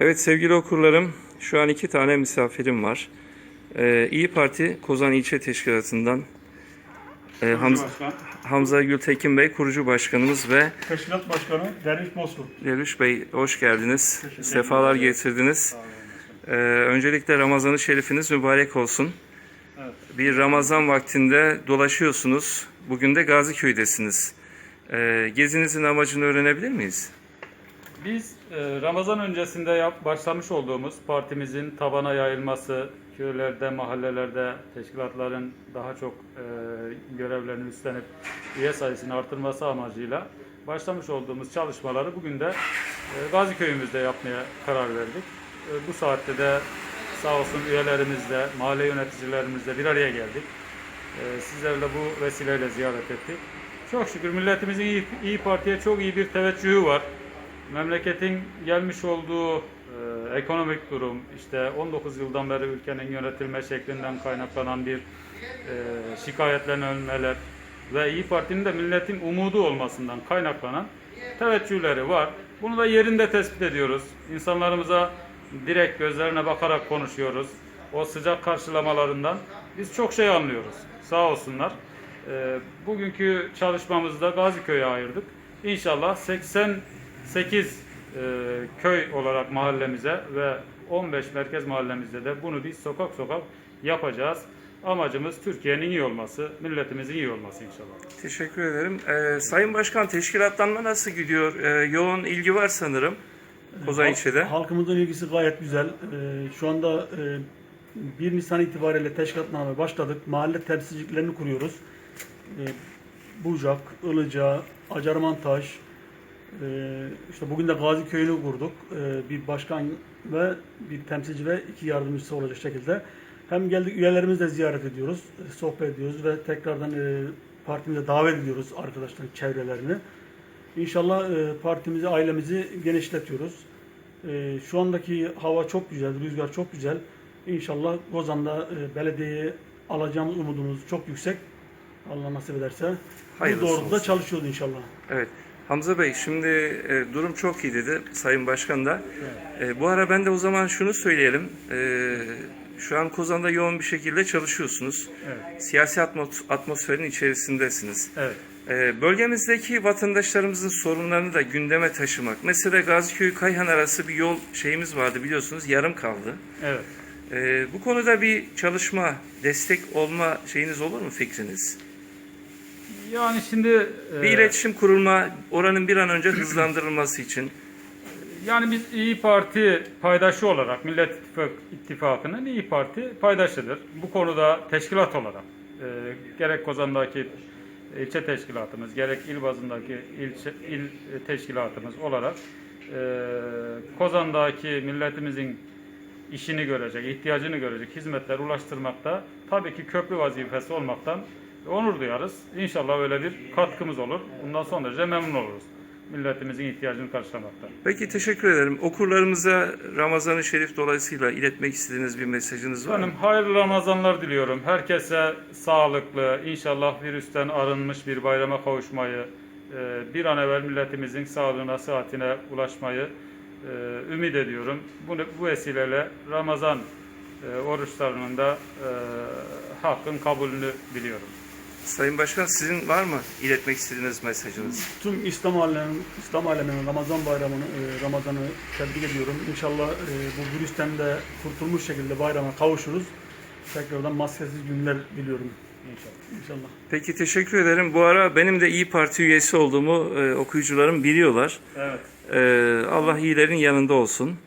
Evet sevgili okurlarım, şu an iki tane misafirim var. Ee, İyi Parti Kozan İlçe Teşkilatı'ndan e, Hamza, Başkan, Hamza Gültekin Bey, kurucu başkanımız ve Teşkilat Başkanı Derviş Bozkurt. Lelüş Bey hoş geldiniz. Sefalar getirdiniz. Ee, öncelikle Ramazan-ı Şerifiniz mübarek olsun. Evet. Bir Ramazan vaktinde dolaşıyorsunuz. Bugün de Gaziköy'desiniz. Ee, gezinizin amacını öğrenebilir miyiz? Biz e, Ramazan öncesinde yap, başlamış olduğumuz partimizin tabana yayılması, köylerde, mahallelerde teşkilatların daha çok e, görevlerini üstlenip üye sayısını artırması amacıyla başlamış olduğumuz çalışmaları bugün de e, Gazi köyümüzde yapmaya karar verdik. E, bu saatte de sağ olsun üyelerimizle, mahalle yöneticilerimizle bir araya geldik. E, sizlerle bu vesileyle ziyaret ettik. Çok şükür milletimizin iyi, iyi Parti'ye çok iyi bir teveccühü var memleketin gelmiş olduğu e, ekonomik durum, işte 19 yıldan beri ülkenin yönetilme şeklinden kaynaklanan bir e, şikayetlenmeler ve İyi Parti'nin de milletin umudu olmasından kaynaklanan teveccühleri var. Bunu da yerinde tespit ediyoruz. İnsanlarımıza direkt gözlerine bakarak konuşuyoruz. O sıcak karşılamalarından biz çok şey anlıyoruz. Sağ olsunlar. E, bugünkü çalışmamızda Gaziköy'e ayırdık. İnşallah 88 e, köy olarak mahallemize ve 15 merkez mahallemizde de bunu biz sokak sokak yapacağız. Amacımız Türkiye'nin iyi olması, milletimizin iyi olması inşallah. Teşekkür ederim. Ee, Sayın Başkan teşkilatlanma nasıl gidiyor? Ee, yoğun ilgi var sanırım Kozan Halk- ilçede. Halkımızın ilgisi gayet güzel. Ee, şu anda e, 1 Nisan itibariyle teşkilatname başladık. Mahalle temsilciliklerini kuruyoruz. Ee, Bucak, Ilıca, Acarmantaş, e, işte bugün de Gazi Köyü'nü kurduk. Ee, bir başkan ve bir temsilci ve iki yardımcısı olacak şekilde. Hem geldik üyelerimizi de ziyaret ediyoruz, e, sohbet ediyoruz ve tekrardan e, partimize davet ediyoruz arkadaşların çevrelerini. İnşallah e, partimizi, ailemizi genişletiyoruz. E, şu andaki hava çok güzel, rüzgar çok güzel. İnşallah Gozan'da e, belediyeye alacağımız umudumuz çok yüksek. Allah nasip ederse. Hayırlısı Bu doğrultuda olsun. çalışıyoruz inşallah. Evet. Hamza Bey şimdi e, durum çok iyi dedi Sayın Başkan da. E, bu ara ben de o zaman şunu söyleyelim. E, şu an Kozan'da yoğun bir şekilde çalışıyorsunuz. Evet. Siyasi atmos- atmosferin içerisindesiniz. Evet. E, bölgemizdeki vatandaşlarımızın sorunlarını da gündeme taşımak. Mesela Gaziköy Kayhan arası bir yol şeyimiz vardı biliyorsunuz yarım kaldı. Evet. E, bu konuda bir çalışma, destek olma şeyiniz olur mu fikriniz? Yani şimdi e, Bir iletişim kurulma, oranın bir an önce hızlandırılması için. Yani biz İyi Parti paydaşı olarak Millet İttifak, İttifakı'nın İyi Parti paydaşıdır. Bu konuda teşkilat olarak e, gerek Kozan'daki ilçe teşkilatımız, gerek il bazındaki ilçe, il teşkilatımız olarak e, Kozan'daki milletimizin işini görecek, ihtiyacını görecek hizmetler ulaştırmakta tabii ki köprü vazifesi olmaktan onur duyarız. İnşallah öyle bir katkımız olur. Bundan son derece memnun oluruz. Milletimizin ihtiyacını karşılamakta. Peki teşekkür ederim. Okurlarımıza Ramazan-ı Şerif dolayısıyla iletmek istediğiniz bir mesajınız var mı? Efendim hayırlı Ramazanlar diliyorum. Herkese sağlıklı, inşallah virüsten arınmış bir bayrama kavuşmayı, e, bir an evvel milletimizin sağlığına, sıhhatine ulaşmayı e, ümit ediyorum. Bu, bu vesileyle Ramazan e, oruçlarının da hakkın kabulünü diliyorum. Sayın Başkan sizin var mı iletmek istediğiniz mesajınız? Tüm İslam aleminin, İslam aleminin Ramazan bayramını, e, Ramazan'ı tebrik ediyorum. İnşallah e, bu virüsten de kurtulmuş şekilde bayrama kavuşuruz. Tekrardan maskesiz günler diliyorum. İnşallah. İnşallah. Peki teşekkür ederim. Bu ara benim de İyi Parti üyesi olduğumu e, okuyucularım biliyorlar. Evet. Allah iyilerin yanında olsun.